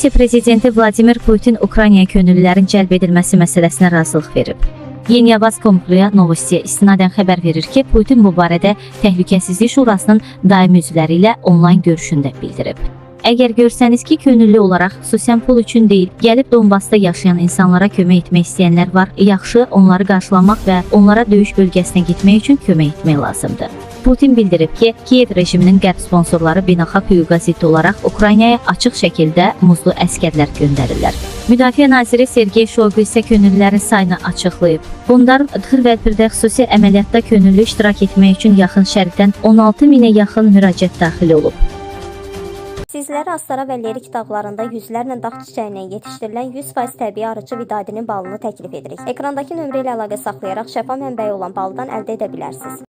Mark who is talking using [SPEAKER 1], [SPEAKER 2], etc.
[SPEAKER 1] Rusiya prezidenti Vladimir Putin Ukraynaya könüllülərin cəlb edilməsi məsələsinə razılıq verib. Yeni Yabaskom Ria Novostiyə istinadən xəbər verir ki, Putin bu barədə Təhlükəsizlik Şurasının daimi üzvləri ilə onlayn görüşündə bildirib. Əgər görsəniz ki, könüllü olaraq xüsusən pul üçün deyil, gəlib Donbasda yaşayan insanlara kömək etmək istəyənlər var, yaxşı onları qarşılamaq və onlara döyüş bölgəsinə getmək üçün kömək etmək lazımdır. Putin bildirib ki, Kiyev rejiminin qərb sponsorları beynəlxalq hüquqa zidd olaraq Ukraynaya açıq şəkildə muzlu əskərlər göndərirlər. Müdafiə naziri Sergey Shoigu isə könüllülərin sayını açıqlayıb. Bunlar Txırvəlpirdə xüsusi əməliyyatda könüllü iştirak etmək üçün yaxın şərqdən 16 minə yaxın müraciət daxil olub.
[SPEAKER 2] Sizlərə Astara və Lerik dağlarında yüzlərlə dağ çiçəyindən yetişdirilən 100% təbii arıcı vidadinin balını təklif edirik. Ekrandakı nömrə ilə əlaqə saxlayaraq şəfa mənbəyi olan baldan əldə edə bilərsiniz.